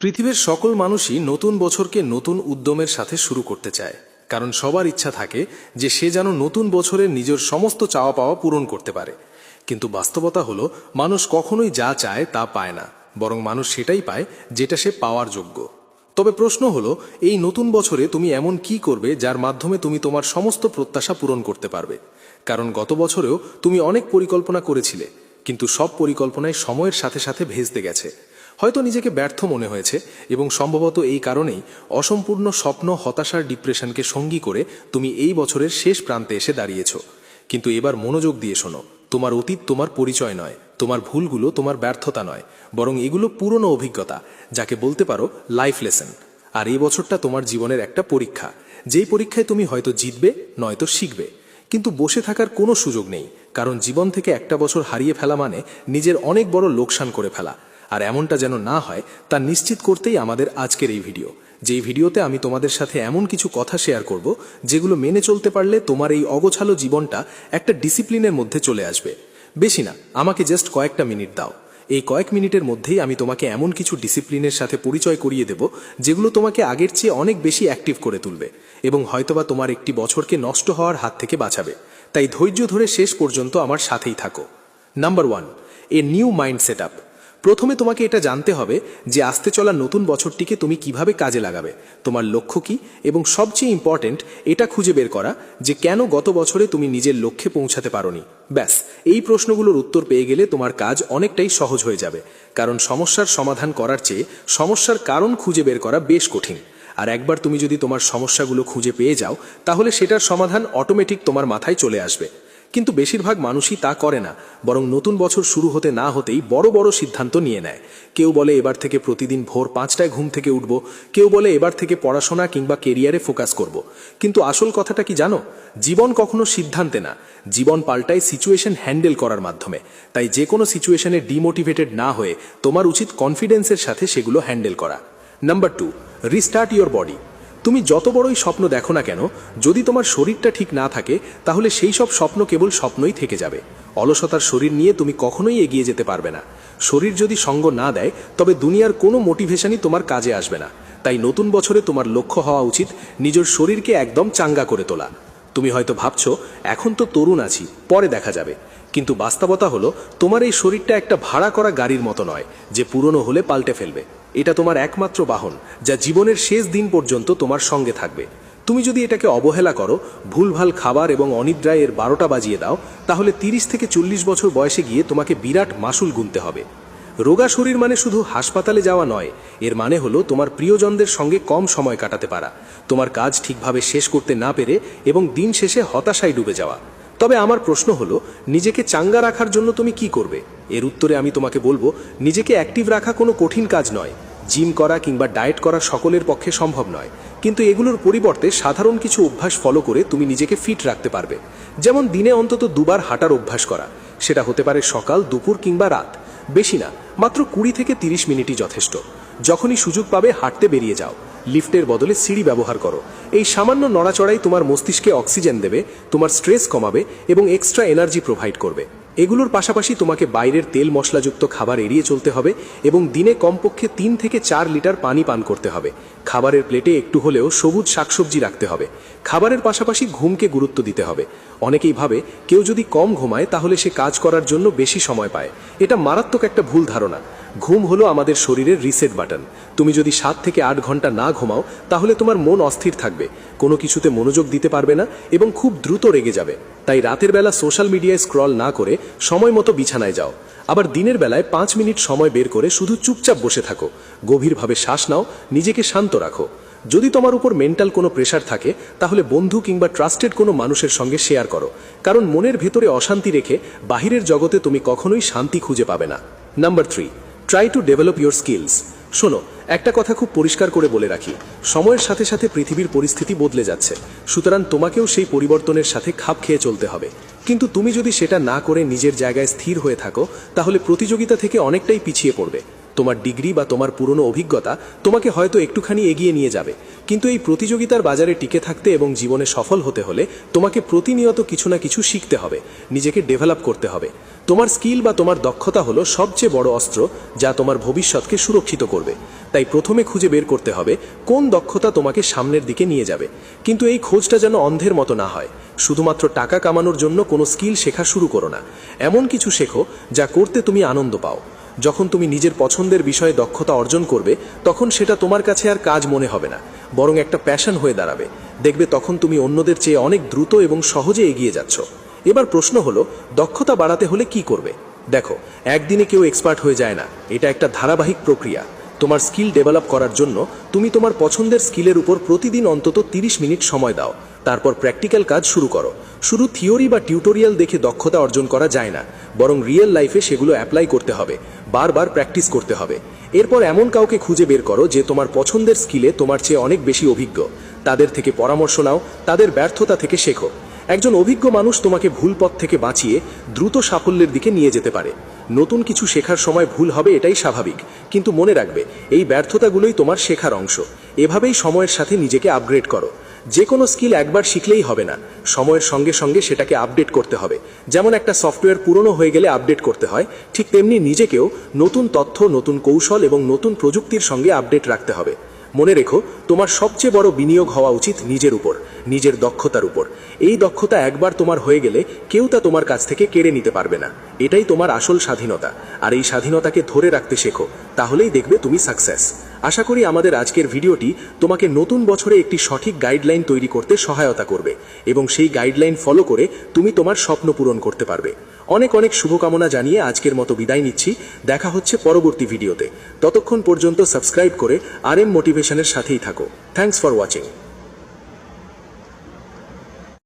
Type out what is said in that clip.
পৃথিবীর সকল মানুষই নতুন বছরকে নতুন উদ্যমের সাথে শুরু করতে চায়, কারণ সবার ইচ্ছা থাকে যে সে যেন নতুন বছরে নিজের সমস্ত চাওয়া পাওয়া পূরণ করতে পারে। কিন্তু বাস্তবতা হলো, মানুষ কখনোই যা চায় তা পায় না, বরং মানুষ সেটাই পায় যেটা সে পাওয়ার যোগ্য। তবে প্রশ্ন হলো, এই নতুন বছরে তুমি এমন কি করবে যার মাধ্যমে তুমি তোমার সমস্ত প্রত্যাশা পূরণ করতে পারবে? কারণ গত বছরেও তুমি অনেক পরিকল্পনা করেছিলে, কিন্তু সব পরিকল্পনায় সময়ের সাথে সাথে ভেস্তে গেছে। হয়তো নিজেকে ব্যর্থ মনে হয়েছে এবং সম্ভবত এই কারণেই অসম্পূর্ণ স্বপ্ন, হতাশার, ডিপ্রেশনকে সঙ্গী করে তুমি এই বছরের শেষ প্রান্তে এসে দাঁড়িয়েছ। কিন্তু এবার মনোযোগ দিয়ে শোনো, তোমার অতীত তোমার পরিচয় নয়, তোমার ভুলগুলো তোমার ব্যর্থতা নয়, বরং এগুলো পুরনো অভিজ্ঞতা, যাকে বলতে পারো লাইফ লেসন আর এই বছরটা তোমার জীবনের একটা পরীক্ষা, যেই পরীক্ষায় তুমি হয়তো জিতবে, নয়তো শিখবে। কিন্তু বসে থাকার কোনো সুযোগ নেই, কারণ জীবন থেকে একটা বছর হারিয়ে ফেলা মানে নিজের অনেক বড় লোকসান করে ফেলা। আর এমনটা যেন না হয়, তা নিশ্চিত করতেই আমাদের আজকের এই ভিডিও। যেই ভিডিওতে আমি তোমাদের সাথে এমন কিছু কথা শেয়ার করব, যেগুলো মেনে চলতে পারলে তোমার এই অগোছালো জীবনটা একটা ডিসিপ্লিনের মধ্যে চলে আসবে। বেশি না, আমাকে জাস্ট কয়েকটা মিনিট দাও। এই কয়েক মিনিটের মধ্যেই আমি তোমাকে এমন কিছু ডিসিপ্লিনের সাথে পরিচয় করিয়ে দেব, যেগুলো তোমাকে আগের চেয়ে অনেক বেশি অ্যাক্টিভ করে তুলবে এবং হয়তোবা তোমার একটি বছরকে নষ্ট হওয়ার হাত থেকে বাঁচাবে। তাই ধৈর্য ধরে শেষ পর্যন্ত আমার সাথেই থাকো। Number one, a new mind set প্রথমে তোমাকে এটা জানতে হবে যে আসতে চলা নতুন বছরটিকে তুমি কীভাবে কাজে লাগাবে। তোমার লক্ষ্য কি? এবং সবচেয়ে ইম্পর্ট্যান্ট এটা খুঁজে বের করা যে কেন গত বছরে তুমি নিজের লক্ষ্যে পৌঁছাতে পারোনি। ব্যাস, এই প্রশ্নগুলোর উত্তর পেয়ে গেলে তোমার কাজ অনেকটাই সহজ হয়ে যাবে। কারণ সমস্যার সমাধান করার চেয়ে সমস্যার কারণ খুঁজে বের করা বেশ কঠিন। আর একবার তুমি যদি তোমার সমস্যাগুলো খুঁজে পেয়ে যাও, তাহলে সেটার সমাধান অটোমেটিক তোমার মাথায় চলে আসবে। কিন্তু বেশিরভাগ মানুষই তা করে না, বরং নতুন বছর শুরু হতে না হতেই বড় বড় সিদ্ধান্ত নিয়ে নেয়। কেউ বলে এবার থেকে প্রতিদিন ভোর পাঁচটায় ঘুম থেকে উঠব, কেউ বলে এবার থেকে পড়াশোনা কিংবা কেরিয়ারে ফোকাস করব। কিন্তু আসল কথাটা কি জানো? জীবন কখনো সিদ্ধান্তে না। জীবন পাল্টায় সিচুয়েশন হ্যান্ডেল করার মাধ্যমে। তাই যে কোনো সিচুয়েশনে ডিমোটিভেটেড না হয়ে তোমার উচিত কনফিডেন্সের সাথে সেগুলো হ্যান্ডেল করা। Number two, restart your body. তুমি যত বড়ই স্বপ্ন দেখো না কেন, যদি তোমার শরীরটা ঠিক না থাকে, তাহলে সেই সব স্বপ্ন কেবল স্বপ্নই থেকে যাবে। অলসতার শরীর নিয়ে তুমি কখনোই এগিয়ে যেতে পারবে না। শরীর যদি সঙ্গ না দেয়, তবে দুনিয়ার কোনো মোটিভেশনই তোমার কাজে আসবে না। তাই নতুন বছরে তোমার লক্ষ্য হওয়া উচিত নিজের শরীরকে একদম চাঙ্গা করে তোলা। তুমি হয়তো ভাবছ, এখন তো তরুণ আছি, পরে দেখা যাবে। কিন্তু বাস্তবতা হলো, তোমার এই শরীরটা একটা ভাড়া করা গাড়ির মতো নয়, যে পুরনো হলে পাল্টে ফেলবে। এটা তোমার একমাত্র বাহন, যা জীবনের শেষ দিন পর্যন্ত তোমার সঙ্গে থাকবে। তুমি যদি এটাকে অবহেলা করো, ভুলভাল খাবার এবং অনিদ্রায় এর বারোটা বাজিয়ে দাও, তাহলে তিরিশ থেকে চল্লিশ বছর বয়সে গিয়ে তোমাকে বিরাট মাসুল গুনতে হবে। রোগা শরীর মানে শুধু হাসপাতালে যাওয়া নয়, এর মানে হলো তোমার প্রিয়জনদের সঙ্গে কম সময় কাটাতে পারা। তোমার কাজ ঠিকভাবে শেষ করতে না পেরে এবং দিন শেষে হতাশায় ডুবে যাওয়া। তবে আমার প্রশ্ন হলো, নিজেকে চাঙ্গা রাখার জন্য তুমি কি করবে? এর উত্তরে আমি তোমাকে বলব, নিজেকে অ্যাক্টিভ রাখা কোনো কঠিন কাজ নয়। জিম করা কিংবা ডায়েট করা সকলের পক্ষে সম্ভব নয়। কিন্তু এগুলোর পরিবর্তে সাধারণ কিছু অভ্যাস ফলো করে তুমি নিজেকে ফিট রাখতে পারবে। যেমন দিনে অন্তত দুবার হাঁটার অভ্যাস করা। সেটা হতে পারে সকাল, দুপুর কিংবা রাত। বেশি না, মাত্র কুড়ি থেকে তিরিশ মিনিটই যথেষ্ট। যখনই সুযোগ পাবে হাঁটতে বেরিয়ে যাও। লিফটের বদলে সিঁড়ি ব্যবহার করো। এই সামান্য নড়াচড়াই তোমার মস্তিষ্কে অক্সিজেন দেবে, তোমার স্ট্রেস কমাবে এবং এক্সট্রা এনার্জি প্রোভাইড করবে। এগুলোর পাশাপাশি তোমাকে বাইরের তেল মশলাযুক্ত খাবার এড়িয়ে চলতে হবে এবং দিনে কমপক্ষে তিন থেকে চার লিটার পানি পান করতে হবে। খাবারের প্লেটে একটু হলেও সবুজ শাকসবজি রাখতে হবে। খাবারের পাশাপাশি ঘুমকে গুরুত্ব দিতে হবে। অনেকেই ভাবে, কেউ যদি কম ঘুমায়, তাহলে সে কাজ করার জন্য বেশি সময় পায়। এটা মারাত্মক একটা ভুল ধারণা। ঘুম হলো আমাদের শরীরের রিসেট বাটন। তুমি যদি সাত থেকে আট ঘণ্টা না ঘুমাও, তাহলে তোমার মন অস্থির থাকবে। কোনো কিছুতে মনোযোগ দিতে পারবে না এবং খুব দ্রুত রেগে যাবে। তাই রাতের বেলা সোশ্যাল মিডিয়ায় স্ক্রল না করে সময় মতো বিছানায় যাও। আবার দিনের বেলায় পাঁচ মিনিট সময় বের করে শুধু চুপচাপ বসে থাকো। গভীরভাবে শ্বাস নাও, নিজেকে শান্ত রাখো। যদি তোমার উপর মেন্টাল কোনো প্রেশার থাকে, তাহলে বন্ধু কিংবা ট্রাস্টেড কোনো মানুষের সঙ্গে শেয়ার করো। কারণ মনের ভেতরে অশান্তি রেখে বাহিরের জগতে তুমি কখনোই শান্তি খুঁজে পাবে না। Number three try to develop your skills শোনো, একটা কথা খুব পরিষ্কার করে বলে রাখি। সময়ের সাথে সাথে পৃথিবীর পরিস্থিতি বদলে যাচ্ছে। সুতরাং তোমাকেও সেই পরিবর্তনের সাথে খাপ খেয়ে চলতে হবে। কিন্তু তুমি যদি সেটা না করে নিজের জায়গায় স্থির হয়ে থাকো, তাহলে প্রতিযোগিতা থেকে অনেকটাই পিছিয়ে পড়বে। তোমার ডিগ্রি বা তোমার পুরনো অভিজ্ঞতা তোমাকে হয়তো একটুখানি এগিয়ে নিয়ে যাবে। কিন্তু এই প্রতিযোগিতার বাজারে টিকে থাকতে এবং জীবনে সফল হতে হলে তোমাকে প্রতিনিয়ত কিছু না কিছু শিখতে হবে, নিজেকে ডেভেলপ করতে হবে। তোমার স্কিল বা তোমার দক্ষতা হলো সবচেয়ে বড় অস্ত্র যা তোমার ভবিষ্যৎকে সুরক্ষিত করবে। তাই প্রথমে খুঁজে বের করতে হবে কোন দক্ষতা তোমাকে সামনের দিকে নিয়ে যাবে। কিন্তু এই খোঁজটা যেন অন্ধের মতো না হয়। শুধুমাত্র টাকা কামানোর জন্য কোনো স্কিল শেখা শুরু করো না। এমন কিছু শেখো যা করতে তুমি আনন্দ পাও। যখন তুমি নিজের পছন্দের বিষয়ে দক্ষতা অর্জন করবে, তখন সেটা তোমার কাছে আর কাজ মনে হবে না, বরং একটা প্যাশন হয়ে দাঁড়াবে। দেখবে তখন তুমি অন্যদের চেয়ে অনেক দ্রুত এবং সহজে এগিয়ে যাচ্ছ। এবার প্রশ্ন হলো, দক্ষতা বাড়াতে হলে কি করবে? দেখো, একদিনে কেউ এক্সপার্ট হয়ে যায় না, এটা একটা ধারাবাহিক প্রক্রিয়া। তোমার স্কিল ডেভেলপ করার জন্য তুমি তোমার পছন্দের স্কিলের উপর প্রতিদিন অন্তত তিরিশ মিনিট সময় দাও। তারপর প্র্যাকটিক্যাল কাজ শুরু করো। শুধু থিওরি বা টিউটোরিয়াল দেখে দক্ষতা অর্জন করা যায় না, বরং রিয়েল লাইফে সেগুলো অ্যাপ্লাই করতে হবে, বারবার প্র্যাকটিস করতে হবে। এরপর এমন কাউকে খুঁজে বের করো যে তোমার পছন্দের স্কিলে তোমার চেয়ে অনেক বেশি অভিজ্ঞ। তাদের থেকে পরামর্শ নাও, তাদের ব্যর্থতা থেকে শেখো। একজন অভিজ্ঞ মানুষ তোমাকে ভুল পথ থেকে বাঁচিয়ে দ্রুত সাফল্যের দিকে নিয়ে যেতে পারে। নতুন কিছু শেখার সময় ভুল হবে এটাই স্বাভাবিক। কিন্তু মনে রাখবে, এই ব্যর্থতাগুলোই তোমার শেখার অংশ। এভাবেই সময়ের সাথে নিজেকে আপগ্রেড করো। যে কোনো স্কিল একবার শিখলেই হবে না। সময়ের সঙ্গে সঙ্গে সেটাকে আপডেট করতে হবে। যেমন একটা সফটওয়্যার পুরনো হয়ে গেলে আপডেট করতে হয়, ঠিক তেমনি নিজেকেও নতুন তথ্য, নতুন কৌশল এবং নতুন প্রযুক্তির সঙ্গে আপডেট রাখতে হবে। মনে রেখো, তোমার সবচেয়ে বড় বিনিয়োগ হওয়া উচিত নিজের উপর, নিজের দক্ষতার উপর। এই দক্ষতা একবার তোমার হয়ে গেলে কেউ তা তোমার কাছ থেকে কেড়ে নিতে পারবে না। এটাই তোমার আসল স্বাধীনতা। আর এই স্বাধীনতাকে ধরে রাখতে শেখো, তাহলেই দেখবে তুমি সাকসেস আশা করি আমাদের আজকের ভিডিওটি তোমাকে নতুন বছরে একটি সঠিক গাইডলাইন তৈরি করতে সহায়তা করবে এবং সেই গাইডলাইন ফলো করে তুমি তোমার স্বপ্ন পূরণ করতে পারবে। অনেক অনেক শুভকামনা জানিয়ে আজকের মতো বিদায় নিচ্ছি। দেখা হচ্ছে পরবর্তী ভিডিওতে। ততক্ষণ পর্যন্ত সাবস্ক্রাইব করে আর এম মোটিভেশনের সাথেই থাকো। Thanks for watching